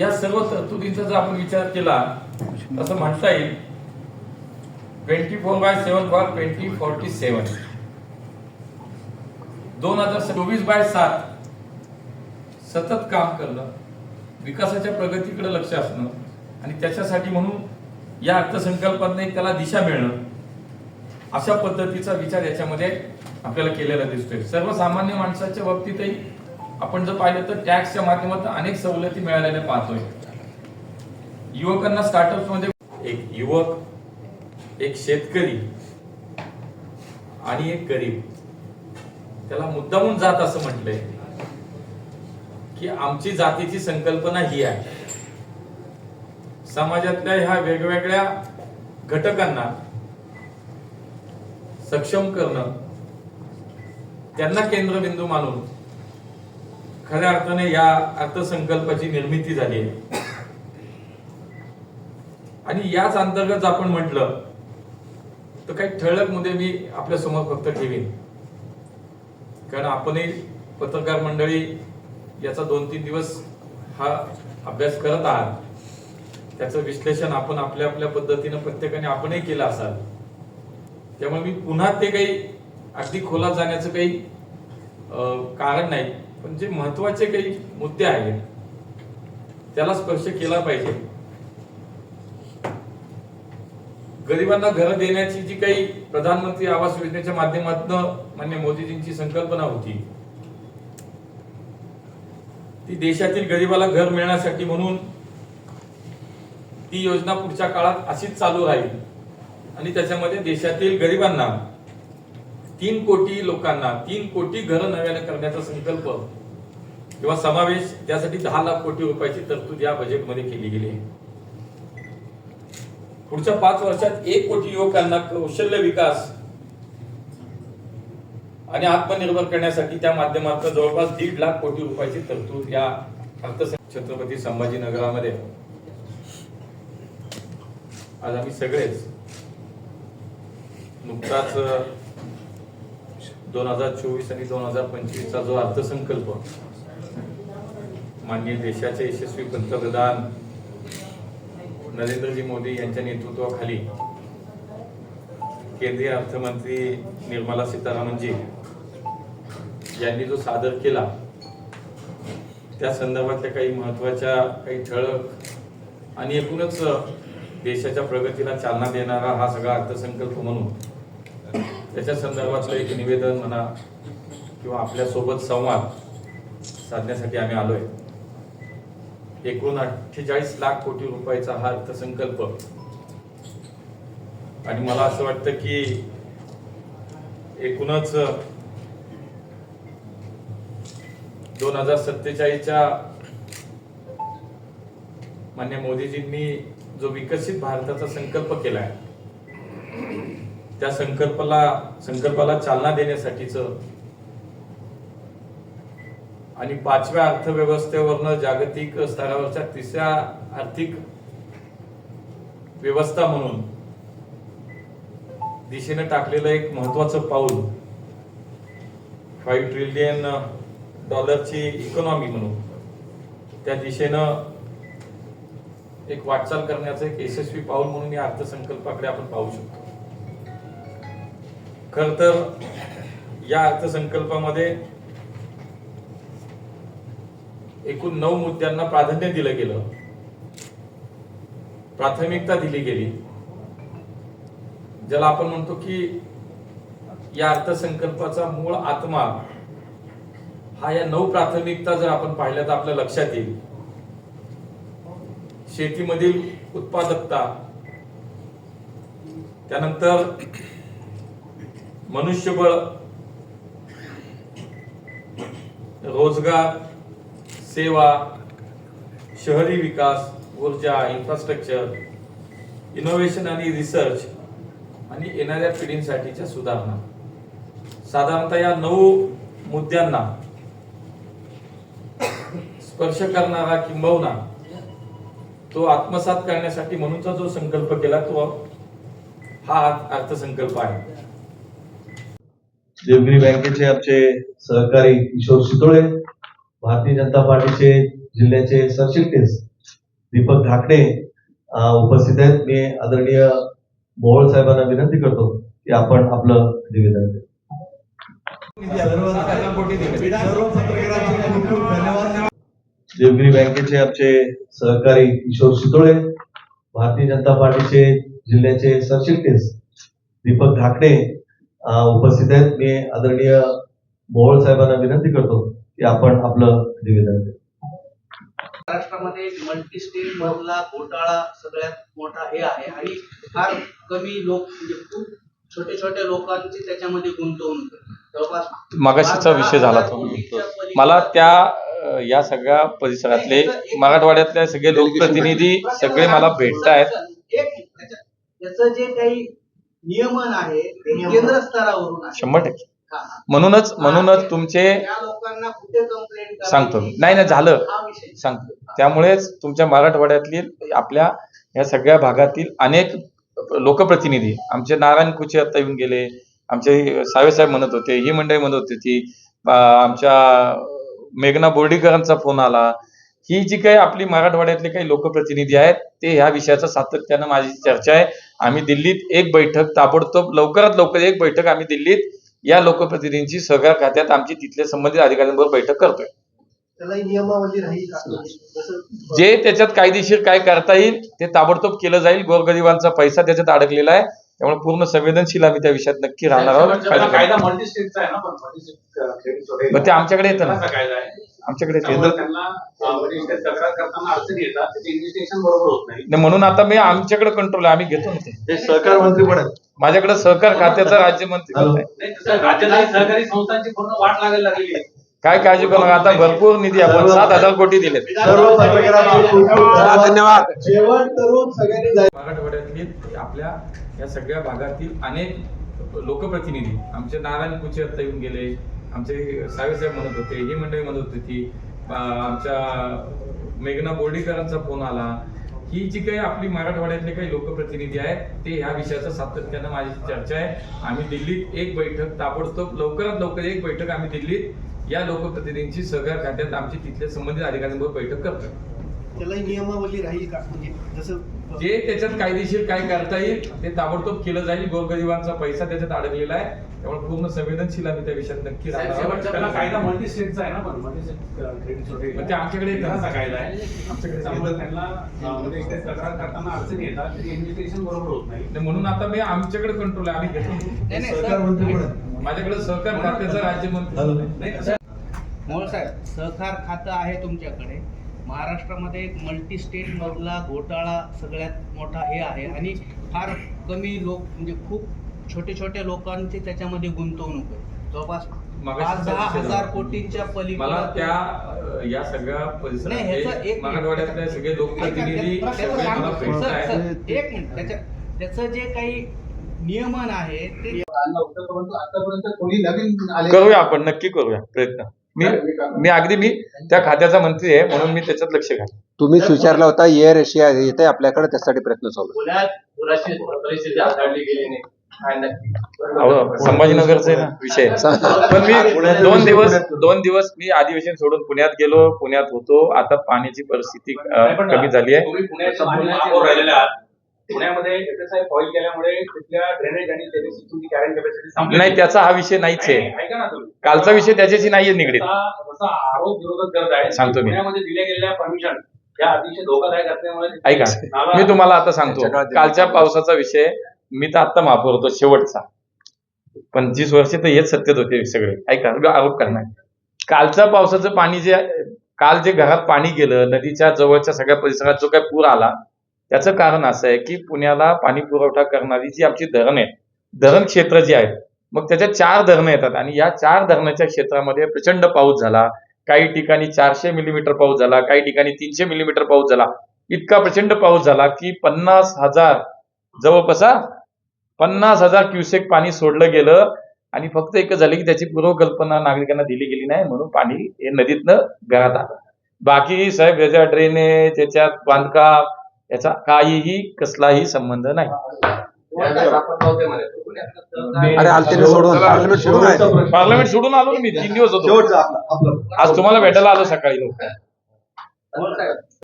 या सर्व तरतुदींचा जर आपण विचार केला असं म्हणता येईल twenty four by seven for twenty forty seven दोन हजार चोवीस बाय सात सतत काम करणं विकासाच्या प्रगतीकडे लक्ष असणं आणि त्याच्यासाठी म्हणून या अर्थसंकल्पातनं एक त्याला दिशा मिळणं अशा पद्धतीचा विचार याच्यामध्ये आपल्याला केलेला दिसतोय. सर्वसामान्य माणसाच्या बाबतीतही आपण जर पाहिलं तर टॅक्सच्या माध्यमातून अनेक सवलती मिळालेल्या पाहतोय. युवकांना स्टार्टअपमध्ये एक युवक एक शेतकरी आणि एक गरीब. त्याला मुद्दामून जात असं म्हटलंय की आमची जातीची संकल्पना ही आहे. समाजातल्या ह्या वेगवेगळ्या घटकांना सक्षम करणं त्यांना केंद्रबिंदू मानून खऱ्या अर्थाने या अर्थसंकल्पाची निर्मिती झाली आहे. आणि याच अंतर्गत आपण म्हटलं तर काही ठळक मुद्दे मी आपल्यासमोर फक्त ठेवीन. कारण आपणही पत्रकार मंडळी याचा दोन तीन दिवस हा अभ्यास करत आहात. त्याचं विश्लेषण आपण आपल्या आपल्या पद्धतीनं प्रत्येकाने आपणही केलं असाल. त्यामुळे मी पुन्हा ते काही अगदी खोलात जाण्याचं काही कारण नाही. पण जे महत्त्वाचे काही मुद्दे आहेत त्याला स्पर्श केला पाहिजे. गरिबांना घर देण्याची जी काही प्रधानमंत्री आवास योजनेच्या माध्यमातून मान्य मोदीजींची संकल्पना होती ती देशातील गरिबाला घर मिळण्यासाठी म्हणून ती योजना पुढच्या काळात अशीच चालू राहील. आणि त्याच्यामध्ये देशातील गरिबांना तीन कोटी लोकांना तीन कोटी घरं नव्याने करण्याचा संकल्प किंवा समावेश त्यासाठी दहा लाख कोटी रुपयाची तरतूद या बजेटमध्ये केली गेली आहे. पुढच्या पाच वर्षात एक कोटी युवकांना कौशल्य विकास आणि आत्मनिर्भर करण्यासाठी त्या माध्यमातून जवळपास दीड लाख कोटी रुपयाची तरतूद या अर्थ छत्रपती संभाजीनगरामध्ये. आज आम्ही सगळेच नुकताच दोन हजार चोवीस आणि दोन हजार पंचवीसचा जो अर्थसंकल्प माननीय देशाचे यशस्वी पंतप्रधान नरेंद्रजी मोदी यांच्या नेतृत्वाखाली केंद्रीय अर्थमंत्री निर्मला सीतारामनजी यांनी जो सादर केला त्या संदर्भातल्या काही महत्त्वाच्या काही ठळक आणि एकूणच देशाच्या प्रगतीला चालना देणारा हा सगळा अर्थसंकल्प म्हणून त्याच्या संदर्भातलं एक निवेदन म्हणा किंवा आपल्यासोबत संवाद साधण्यासाठी आम्ही आलोय. एकूण अठ्ठेचाळीस लाख कोटी रुपयाचा हा अर्थसंकल्प. आणि मला असं वाटतं की एकूणच दोन हजार सत्तेचाळीसच्या मान्य मोदीजींनी जो विकसित भारताचा संकल्प केलाय त्या संकल्पाला संकल्पाला चालना देण्यासाठीच. आणि पाचव्या अर्थव्यवस्थेवरनं जागतिक स्तरावरच्या तिसऱ्या आर्थिक व्यवस्था म्हणून दिशेने टाकलेलं एक महत्वाचं पाऊल फाईव्ह ट्रिलियन डॉलरची इकॉनॉमी म्हणून. त्या दिशेनं एक वाटचाल करण्याचं एक यशस्वी पाऊल म्हणून या अर्थसंकल्पाकडे आपण पाहू शकतो. खर तर या अर्थसंकल्पामध्ये एकूण नऊ मुद्द्यांना प्राधान्य दिलं गेलं. प्राथमिकता दिली गेली. ज्याला आपण म्हणतो की या अर्थसंकल्पाचा मूळ आत्मा हा या नऊ प्राथमिकता जर आपण पाहिल्या तर आपल्या लक्षात येईल. शेतीमधील उत्पादकता त्यानंतर मनुष्यबळ रोजगार सेवा शहरी विकास ऊर्जा इन्फ्रास्ट्रक्चर इनोव्हेशन आणि रिसर्च आणि येणाऱ्या पिढींसाठीच्या सुधारणा. साधारणतः या नऊ मुद्द्यांना स्पर्श करणारा किंबहुना तो आत्मसात करण्यासाठी म्हणूनचा जो संकल्प केला तो हा अर्थसंकल्प आहे. देवगिरी बँकेचे आमचे सहकारी किशोर शितोळे भारतीय जनता पार्टीचे जिल्ह्याचे सरचिटणीस दीपक ढाकणे उपस्थित आहेत. मी आदरणीय मोहोळ साहेबांना विनंती करतो की आपण आपलं निवेदन देवगिरी बँकेचे आमचे सहकारी किशोर शितोळे भारतीय जनता पार्टीचे जिल्ह्याचे सरचिटणीस दीपक ढाकणे उपस्थित आहेत मी आदरणीय मोहोळ साहेबांना विनंती करतो की आपण आपलं निवेदन. महाराष्ट्रामध्ये मल्टी स्टेट मधला घोटाळा सगळ्यात मोठा हे आहे आणि फार कमी लोक म्हणजे खूप छोटे छोटे लोकांची त्याच्यामध्ये गुंतवणूक. जवळपास मगाशीचा विषय झाला तो मला त्या या सगळ्या परिसरातले मराठवाड्यातले सगळे लोकप्रतिनिधी सगळे मला भेटत आहेत जे काही नियमन आहे ते केंद्र स्तरावरून आहे. शंभर टक्के. हा, हा. म्हणूनच म्हणूनच तुमचे त्या लोकांना कुठे कंप्लेंट सांगतो. मी. नाही नाही झालं. हा विषय. सांगतो. त्यामुळेच तुमच्या मराठवाड्यातील आपल्या या सगळ्या भागातील अनेक लोकप्रतिनिधी आमचे नारायण कुचे आता येऊन गेले आमचे साहेब म्हणत होते ही मंडळी म्हणत होती ती अं, आमच्या मेघना बोर्डीकरांचा फोन आला ही जी काही आपली मराठवाड्यातले काही लोकप्रतिनिधी आहेत ते ह्या विषयाचं सातत्यानं माझी चर्चा आहे. आम्ही दिल्लीत एक बैठक ताबडतोब लवकरात लवकर एक बैठक आम्ही दिल्लीत या लोकप्रतिनिधींची सहकार खात्यात आमची तिथले संबंधित अधिकाऱ्यांबरोबर बैठक करतोय. जे त्याच्यात कायदेशीर काय करता येईल ते ताबडतोब केलं जाईल. गोरगरिबांचा पैसा त्याच्यात अडकलेला आहे. त्यामुळे पूर्ण संवेदनशील आम्ही त्या विषयात नक्की राहणार आहोत. ते आमच्याकडे येतं ना. कायदा आहे. आमच्याकडे होत नाही. नाही, म्हणून आता मी आमच्याकडे कंट्रोल आहे आम्ही घेतो ना ते. हे सहकार मंत्री पण आहेत. माझ्याकडे सहकार खात्याचा राज्यमंत्री हॅलो. आहे. सहकारी संस्थांची पूर्ण वाट लागायला लागलेली आहे. काय काळजी करू नका आता भरपूर निधी आपण सात हजार कोटी दिलेत. सर्व खूप धन्यवाद. जेवण करून सगळ्यांनी जायचं मराठवाड्यातील आपल्या या सगळ्या भागातील अनेक लोकप्रतिनिधी आमचे नारायण कुचे आता येऊन गेले आमचे साहेब म्हणत होते ही मंडळी म्हणत होती ती आमच्या मेघना बोर्डीकरांचा फोन आला. ही जी काही आपली मराठवाड्यातले काही लोकप्रतिनिधी आहेत ते ह्या विषयाचं सातत्यानं माझी चर्चा आहे. आम्ही दिल्लीत एक बैठक ताबडतोब लवकरात लवकर एक बैठक आम्ही दिल्लीत या लोकप्रतिनिधींची सहकार खात्यात आमची तिथल्या संबंधित अधिकाऱ्यांबरोबर बैठक करतो त्याला नियमावली राहील का? म्हणजे जसं जे त्याच्यात कायदेशीर काय करता येईल ते ताबडतोब केलं जाईल. गोरगरिबांचा पैसा त्याच्यात अडकलेला आहे. त्यामुळे पूर्ण संवेदनशील आम्ही त्या विषयात नक्की कायदा मल्टी स्टेटचा आहे ना पण मल्टी ते आमच्याकडे कायदा आहे. त्यामुळे त्यांना मल्टी स्टेट तक्रार करताना अडचणी येतात. त्याचे इन्व्हेस्टिगेशन बरोबर होत नाही. म्हणून आता मी आमच्याकडे कंट्रोल आहे. आम्ही. माझ्याकडे सहकार खात्याचा राज्यमंत्री. मोहोळ साहेब सहकार खातं आहे तुमच्याकडे. महाराष्ट्रामध्ये एक मल्टी स्टेट मधला घोटाळा सगळ्यात मोठा हे आहे. आणि फार कमी लोक म्हणजे खूप छोटे छोटे लोकांची त्याच्यामध्ये गुंतवणूक आहे. जवळपास पाच दहा हजार. कोटींच्या मला पलीकडे त्या या सगळ्या नाही ह्याचं परिसरात एक मराठवाड्यातले सगळे लोकप्रतिनिधी त्याचं सगळे सांगतो. मला सर, भेटत सर, आहेत एक मिनिट. त्याच्या त्याचं जे काही नियमन आहे ते परंतु आतापर्यंत कोणी नवीन आले करूया आपण नक्की करूया. प्रयत्न. मी मी अगदी मी त्या खात्याचा मंत्री आहे म्हणून मी त्याच्यात लक्ष घाल तुम्हीच विचारला होता एअर एशिया येते आपल्याकडे त्यासाठी प्रयत्न चालू संभाजीनगरचा आहे ना विषय. पण मी दोन दिवस दोन दिवस मी अधिवेशन सोडून पुण्यात गेलो पुण्यात होतो. आता पाण्याची परिस्थिती कमी झाली आहे. पुण्यामध्ये एफएसआय फॉईल केल्यामुळे तिथल्या ड्रेनेज आणि सिस्टमची कॅरंट कॅपॅसिटी संपली नाही त्याचा हा विषय नाहीच नाही, आहे ऐका ना तुम्ही. कालचा विषय त्याच्याशी नाहीये निगडीत. जसा आरोप विरोधक करत आहे सांगतो मी. पुण्यामध्ये दिल्या गेलेल्या परमिशन या अतिशय धोकादायक असल्यामुळे ऐका नाला- मी तुम्हाला आता सांगतो. कालच्या पावसाचा विषय मी तर आता महापौर होतो शेवटचा पंचवीस वर्ष तर हेच सत्तेत होते सगळे. ऐका आरोप करणार. कालच्या पावसाचं पाणी जे काल जे घरात पाणी गेलं नदीच्या जवळच्या सगळ्या परिसरात जो काही पूर आला त्याचं कारण असं आहे की पुण्याला पाणी पुरवठा करणारी जी आमची धरण आहेत धरण क्षेत्र जे आहेत मग त्याच्यात चार धरणं येतात आणि या चार धरणाच्या क्षेत्रामध्ये प्रचंड पाऊस झाला काही ठिकाणी चारशे मिलीमीटर पाऊस झाला काही ठिकाणी तीनशे मिलीमीटर पाऊस झाला. इतका प्रचंड पाऊस झाला की पन्नास हजार जवळपास हा, पन्नास हजार क्युसेक पाणी सोडलं गेलं आणि फक्त एकच झालं की त्याची पूर्वकल्पना नागरिकांना दिली गेली नाही म्हणून पाणी हे नदीतनं घरात आलं. बाकी साहेब याच्या ड्रेनेज त्याच्यात बांधकाम याचा काहीही कसलाही संबंध नाही. पार्लमेंट सोडून आहे पार्लमेंट सोडून आलो ना मी तीन दिवस होतो. आज तुम्हाला भेटायला आलो सकाळी लोक